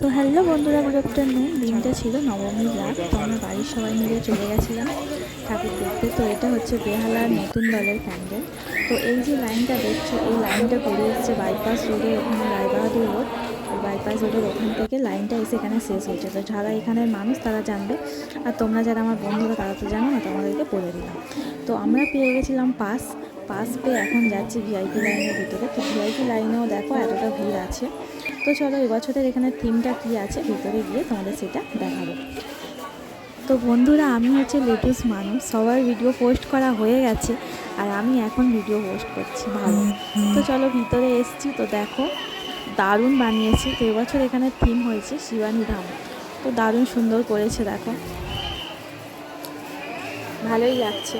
তো হ্যালো বন্ধুরা, good afternoon. দিনটা ছিল নবমীর রাত, তো আমরা বাড়ির সবাই মিলে চলে গেছিলাম। ঠাকুর দেখতে। তো এটা হচ্ছে বেহালার নতুন দলের প্যান্ডেল। তো এই যে লাইনটা দেখছ, এই লাইনটা করে এসছে বাইপাস রোডের ওখানে রায়বাহাদুর রোড। বাইপাস রোডের ওখান থেকে লাইনটা এসে এখানে শেষ হয়েছে। তো যারা এখানের মানুষ, তারা জানবে। আর তোমরা যারা আমার বন্ধুরা, তারা তো জানো না, তোমাদেরকে বলে দিলাম। তো আমরা পেয়ে গেছিলাম পাস। পাস পেয়ে এখন যাচ্ছি ভিআইপি লাইনের ভিতরে। তো ভিআইপি লাইনেও দেখো এতটা ভিড় আছে। তো চলো এবছরের এখানে থিমটা কী আছে ভিতরে গিয়ে তোমাদের সেটা দেখাবো। তো বন্ধুরা, আমি হচ্ছে লেটেস্ট মানুষ। সবার ভিডিও পোস্ট করা হয়ে গেছে আর আমি এখন ভিডিও পোস্ট করছি ভালো। তো চলো ভিতরে এসছি। তো দেখো, দারুণ বানিয়েছে। তো এবছর এখানে থিম হয়েছে শিবানী ধাম। তো দারুণ সুন্দর করেছে, দেখো। ভালোই লাগছে।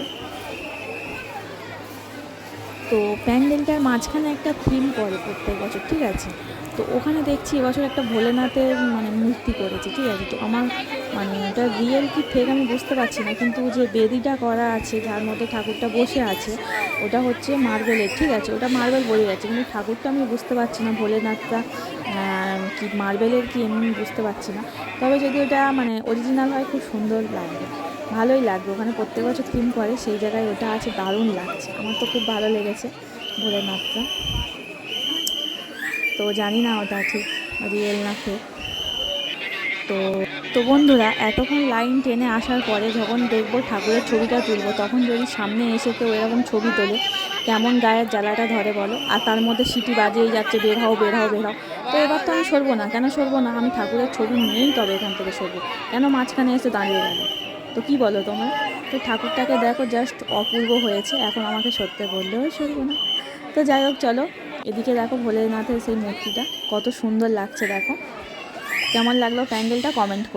তো প্যান্ডেলটার মাঝখানে একটা থিম পড়ে প্রত্যেক বছর, ঠিক আছে? তো ওখানে দেখছি এবছর একটা ভোলেনাথের মানে মূর্তি করেছে, ঠিক আছে? তো আমার মানে ওটা রিয়েল কি ফেক আমি বুঝতে পারছি না, কিন্তু যে বেদিটা করা আছে, যার মধ্যে ঠাকুরটা বসে আছে, ওটা হচ্ছে মার্বেলের, ঠিক আছে? ওটা মার্বেল বলে যাচ্ছে, কিন্তু ঠাকুরটা আমি বুঝতে পারছি না, ভোলেনাথটা কি মার্বেলের কি, এমনি বুঝতে পারছি না। তবে যদি ওটা মানে অরিজিনাল হয়, খুব সুন্দর লাগবে। ভালোই লাগবে। ওখানে প্রত্যেক বছর থিম করে, সেই জায়গায় ওটা আছে, দারুণ লাগছে। আমার তো খুব ভালো লেগেছে ভোলেনাথটা। তো জানি না ওটা ঠিক রিয়েল না ফেক তো তো বন্ধুরা, এতক্ষণ লাইন টেনে আসার পরে যখন দেখব ঠাকুরের ছবিটা তুলবো, তখন যদি সামনে এসে কেউ এরকম ছবি তোলে, কেমন গায়ের জ্বালাটা ধরে বলো? আর তার মধ্যে সিটি বাজিয়েই যাচ্ছে, বের হও, বের বের তো এবার তো আমি সরবো না। কেন সরবো না? আমি ঠাকুরের ছবি নিয়েই তবে এখান থেকে সরবো। কেন মাঝখানে এসে দাঁড়িয়ে গেল তো কি বলো তোমার? তো ঠাকুরটাকে দেখো জাস্ট অপূর্ব হয়েছে, এখন আমাকে সত্যি বললেও সরব না। তো যাই হোক, চলো, এদিকে দেখো ভোলেনাথের সেই মূর্তিটা, কত সুন্দর লাগছে দেখো। কেমন লাগল প্যান্ডেলটা? কমেন্ট করো।